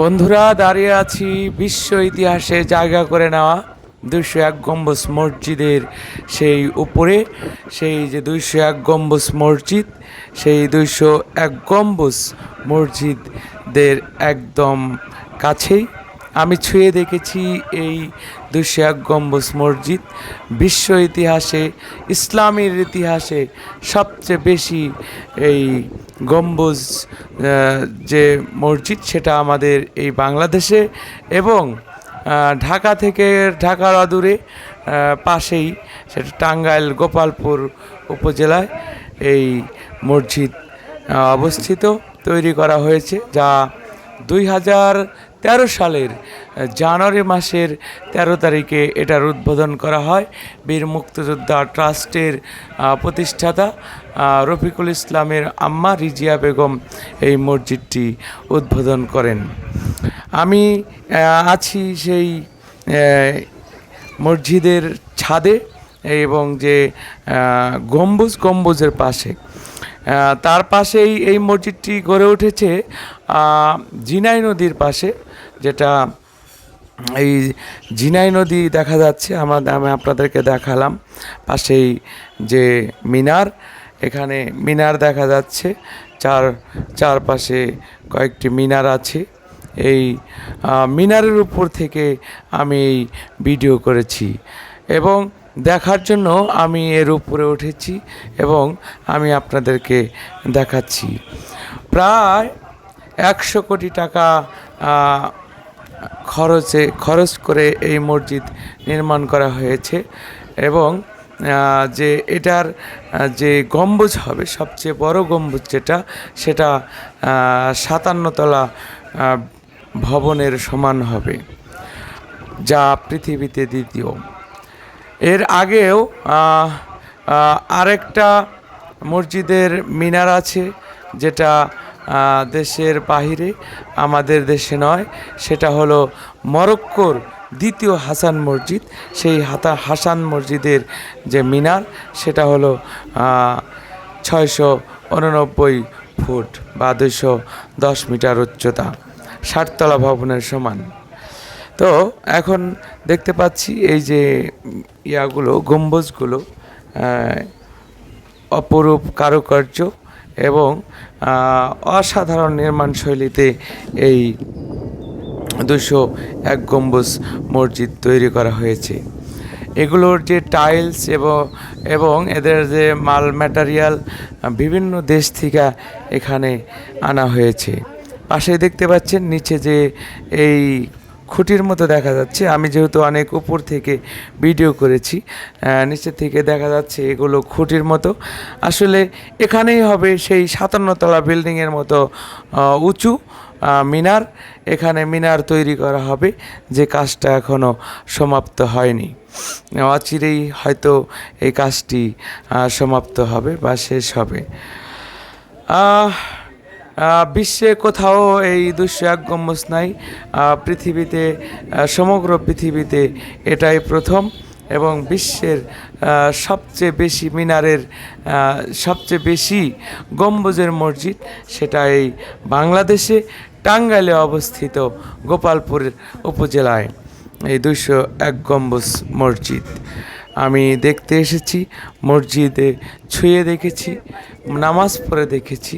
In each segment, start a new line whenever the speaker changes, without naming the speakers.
বন্ধুরা, দাঁড়িয়ে আছি বিশ্ব ইতিহাসে জায়গা করে নেওয়া দুইশো এক গম্বুজ মসজিদের সেই উপরে। সেই যে দুইশো এক গম্বুজ মসজিদ, সেই দুইশো এক গম্বুজ মসজিদদের একদম কাছেই। আমি ছুঁয়ে দেখেছি এই এক গম্বুজ মসজিদ। বিশ্ব ইতিহাসে, ইসলামের ইতিহাসে সবচেয়ে বেশি এই গম্বুজ যে মসজিদ সেটা আমাদের এই বাংলাদেশে এবং ঢাকা থেকে ঢাকার অদূরে পাশেই সেটা টাঙ্গাইল গোপালপুর উপজেলায় এই মসজিদ অবস্থিত, তৈরি করা হয়েছে, যা দুই হাজার তেরো সালের জানুয়ারি মাসের তেরো তারিখে এটার উদ্বোধন করা হয়। বীর মুক্তিযোদ্ধা ট্রাস্টের প্রতিষ্ঠাতা রফিকুল ইসলামের আম্মা রিজিয়া বেগম এই মসজিদটি উদ্বোধন করেন। আমি আছি সেই মসজিদের ছাদে এবং যে গম্বুজ, গম্বুজের পাশে। তার পাশেই এই মসজিদটি গড়ে উঠেছে জিনাই নদীর পাশে, যেটা এই জিনাই নদী দেখা যাচ্ছে, আমার আমি আপনাদেরকে দেখালাম, পাশেই যে মিনার, এখানে মিনার দেখা যাচ্ছে, চার, চারপাশে কয়েকটি মিনার আছে, এই মিনারের উপর থেকে আমি এই ভিডিও করেছি, এবং দেখার জন্য আমি এর উপরে উঠেছি এবং আমি আপনাদেরকে দেখাচ্ছি। প্রায় একশো কোটি টাকা খরচে, খরচ করে এই মসজিদ নির্মাণ করা হয়েছে এবং যে এটার যে গম্বুজ হবে, সবচেয়ে বড় গম্বুজ যেটা, সেটা সাতান্নতলা ভবনের সমান হবে, যা পৃথিবীতে দ্বিতীয়। এর আগেও আরেকটা মসজিদের মিনার আছে, যেটা দেশের বাহিরে, আমাদের দেশে নয়, সেটা হলো মরক্কোর দ্বিতীয় হাসান মসজিদ, সেই হাতা, হাসান মসজিদের যে মিনার, সেটা হলো ছয়শো উননব্বই ফুট বা দুশো দশ মিটার উচ্চতা ষাটতলা ভবনের সমান। তো এখন দেখতে পাচ্ছি এই যে ইয়াগুলো, গম্বুজগুলো অপরূপ কারুকার্য এবং অসাধারণ নির্মাণ শৈলীতে এই দুশো এক গম্বুজ মসজিদ তৈরি করা হয়েছে। এগুলোর যে টাইলস এবং এবং এদের যে মাল ম্যাটারিয়াল, বিভিন্ন দেশ থেকে এখানে আনা হয়েছে। পাশে দেখতে পাচ্ছেন, নিচে যে এই খুঁটির মতো দেখা যাচ্ছে। আমি যেহেতু অনেক উপর থেকে ভিডিও করেছি আহ, নিচে থেকে দেখা যাচ্ছে এগুলো খুঁটির মতো। আসলে এখানেই হবে সেই সাতান্নতলা বিল্ডিংয়ের মতো উঁচু মিনার। এখানে মিনার তৈরি করা হবে যে কাজটা এখনও সমাপ্ত হয়নি। অচিরেই হয়তো এই কাজটি সমাপ্ত হবে বা শেষ হবে। বিশ্বে কোথাও এই দুশো এক গম্বুজ নাই। পৃথিবীতে সমগ্র পৃথিবীতে এটাই প্রথম এবং বিশ্বের সবচেয়ে বেশি মিনারের সবচেয়ে বেশি গম্বুজের মসজিদ সেটা এই বাংলাদেশে টাঙ্গাইলে অবস্থিত গোপালপুর উপজেলায়। এই দুইশো এক গম্বুজ মসজিদ। আমি দেখতে এসেছি, মসজিদে ছুঁয়ে দেখেছি, নামাজ পড়ে দেখেছি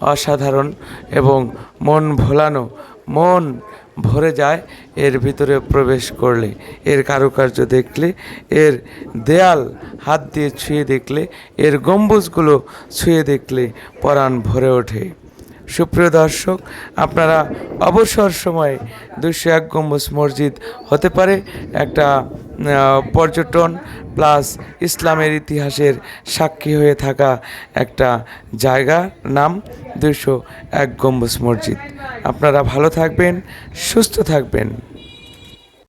অসাধারণ এবং মন ভোলানো, মন ভরে যায় এর ভিতরে প্রবেশ করলে, এর কারুকার্য দেখলে, এর দেয়াল হাত দিয়ে ছুঁয়ে দেখলে, এর গম্বুজগুলো ছুঁয়ে দেখলে পরাণ ভরে ওঠে। সুপ্রিয় দর্শক, আপনারা অবসর সময়ে দুশো এক গম্বুজ মসজিদ হতে পারে, একটা পর্যটন প্লাস ইসলামের ইতিহাসের সাক্ষী হয়ে থাকা একটা জায়গা, নাম দুশো এক গম্বুজ মসজিদ। আপনারা ভালো থাকবেন, সুস্থ থাকবেন।